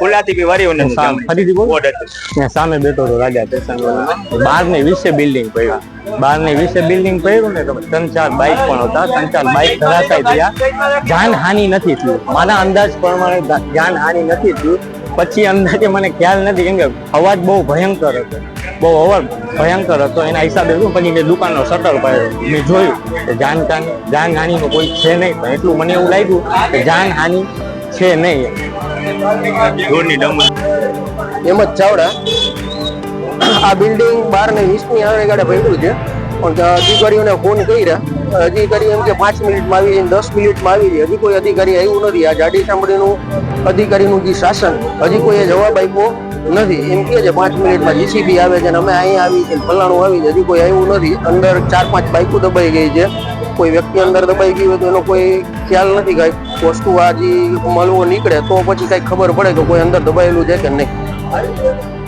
ખુલ્લાથી બી વારી અને ફરીથી બોલ. ત્યાં સામે બેઠો હતો રાજા સ્ટેશન બાર ને વીસે બિલ્ડિંગ પડ્યા. બાર ને વીસે બિલ્ડિંગ પડ્યું ને તો ત્રણ ચાર બાઇક પણ હતા. ત્રણ ચાર બાઇક ધરાશાય થયા. જાનહાનિ નથી થયું. મારા અંદાજ પ્રમાણે જાનહાનિ નથી થયું. પછી અંદાજે મને ખ્યાલ નથી કેમ કે અવાજ બહુ ભયંકર હતો. બહુ અવાજ ભયંકર હતો. એના હિસાબે શું પછી મેં દુકાનનો શટર પાડ્યો. મેં જોયું કે જાન જાનહાનિનું કોઈ છે નહીં. પણ એટલું મને એવું લાગ્યું કે જાનહાનિ છે નહીં. ધૂળની ડમર. હેમત ચાવડા. આ બિલ્ડિંગ બાર ને વીસની આવે ગાડે પડ્યું છે. પણ અધિકારીઓને ફોન કર્યા. અધિકારી એમ કે પાંચ મિનિટમાં આવી જાય દસ મિનિટમાં આવી જાય હજી કોઈ અધિકારી આવ્યું નથી. આ જાડી ચામડીનું અધિકારીનું જે શાસન હજી કોઈએ જવાબ આપ્યો નથી. એમ કે છે પાંચ મિનિટમાં જીસીબી આવે છે અને અમે અહીંયા આવી છે ફલાણું આવી છે હજી કોઈ આવ્યું નથી. અંદર ચાર પાંચ બાઇકો દબાઈ ગઈ છે. કોઈ વ્યક્તિ અંદર દબાઈ ગયું હોય તો એનો કોઈ ખ્યાલ નથી કઈ વસ્તુ આજે મળવો નીકળે, તો પછી કઈ ખબર પડે કે કોઈ અંદર દબાયેલું છે કે નહીં.